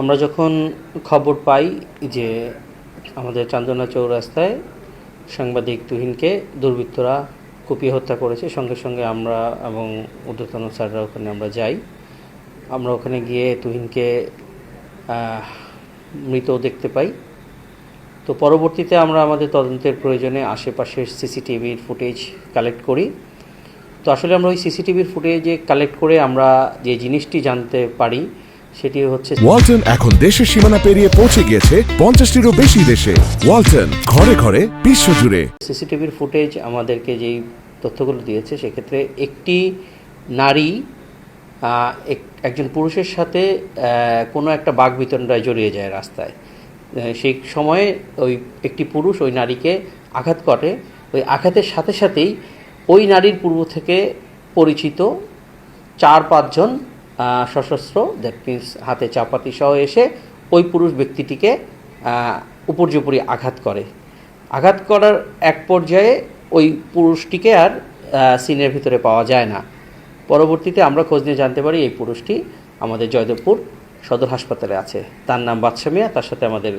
আমরা যখন খবর পাই যে আমাদের চান্দনা চৌরাস্তায় সাংবাদিক তুহিনকে দুর্বৃত্তরা কুপিয়ে হত্যা করেছে, সঙ্গে সঙ্গে আমরা এবং ঊর্ধ্বতন স্যাররা ওখানে আমরা যাই। আমরা ওখানে গিয়ে তুহিনকে মৃত দেখতে পাই। তো পরবর্তীতে আমরা আমাদের তদন্তের প্রয়োজনে আশেপাশের সিসিটিভির ফুটেজ কালেক্ট করি। তো আসলে আমরা ওই সিসিটিভির ফুটেজে কালেক্ট করে আমরা যে জিনিসটি জানতে পারি সেটি হচ্ছে ওয়ালটন এখন দেশের সীমানা পেরিয়ে পৌঁছে গিয়েছে পঞ্চাশটিরও বেশি দেশে। ওয়ালটন ঘরে ঘরে বিশ্বজুড়ে। সিসিটিভির ফুটেজ আমাদেরকে যেই তথ্যগুলো দিয়েছে সেক্ষেত্রে একটি নারী এক- একজন পুরুষের সাথে কোনো একটা বাঘ বিতণ্ডায় জড়িয়ে যায় রাস্তায়। সেই সময়ে ওই একটি পুরুষ ওই নারীকে আঘাত করে। ওই আঘাতের সাথে সাথেই ওই নারীর পূর্ব থেকে পরিচিত চার পাঁচজন সশস্ত্র দ্যাট মিন্স হাতে চাপাতি সহ এসে ওই পুরুষ ব্যক্তিটিকে উপর্যুপরি আঘাত করে। আঘাত করার এক পর্যায়ে ওই পুরুষটিকে আর সিনের ভিতরে পাওয়া যায় না। পরবর্তীতে আমরা খোঁজ নিয়ে জানতে পারি এই পুরুষটি আমাদের জয়দেবপুর সদর হাসপাতালে আছে। তার নাম বাদশা মিয়া, তার সাথে আমাদের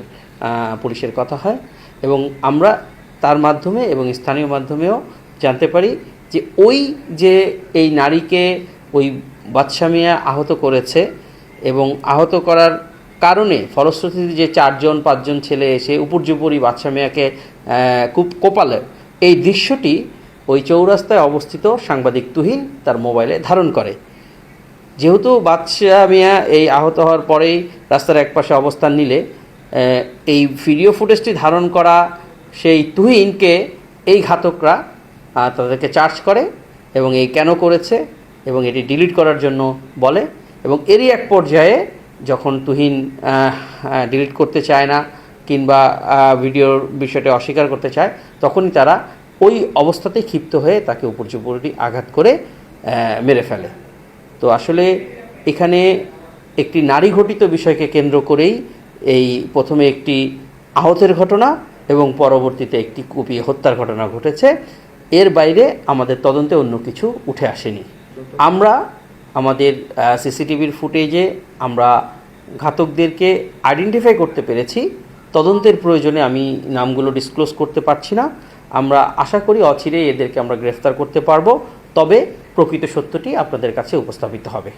পুলিশের কথা হয়। এবং আমরা তার মাধ্যমে এবং স্থানীয় মাধ্যমেও জানতে পারি যে ওই যে এই নারীকে, ওই বাদশা মিয়া আহত করেছে এবং আহত করার কারণে ফলশ্রুতিতে যে চারজন, পাঁচজন ছেলে এসে উপর্যুপরি বাদশা মিয়াকে খুব কোপালে। এই দৃশ্যটি ওই চৌরাস্তায় অবস্থিত সাংবাদিক তুহিন তার মোবাইলে ধারণ করে। যেহেতু বাদশাহ মিয়া এই আহত হওয়ার পরেই রাস্তার একপাশে অবস্থান নিলে এই ভিডিও ফুটেজটি ধারণ করা সেই তুহিনকে এই ঘাতকরা তাদেরকে চার্জ করে এবং এই কেন করেছে এবং এটি ডিলিট করার জন্য বলে, এবং এরই এক পর্যায়ে যখন তুহিন ডিলিট করতে চায় না, কিংবা ভিডিওর বিষয়টা অস্বীকার করতে চায়, তখনই তারা ওই অবস্থাতেই ক্ষিপ্ত হয়ে তাকে উপর্যুপরি আঘাত করে মেরে ফেলে। তো আসলে এখানে একটি নারী ঘটিত বিষয়কে কেন্দ্র করেই এই প্রথমে একটি আহতের ঘটনা এবং পরবর্তীতে একটি কুপিয়ে হত্যার ঘটনা ঘটেছে। এর বাইরে আমাদের তদন্তে অন্য কিছু উঠে আসেনি। আমরা আমাদের সিসিটিভির ফুটেজে আমরা ঘাতকদেরকে আইডেন্টিফাই করতে পেরেছি। তদন্তের প্রয়োজনে আমি নামগুলো ডিসক্লোজ করতে পারছি না। আমরা আশা করি অচিরে এদেরকে আমরা গ্রেফতার করতে পারব। তবে প্রকৃত সত্যটি আপনাদের কাছে উপস্থাপিত হবে।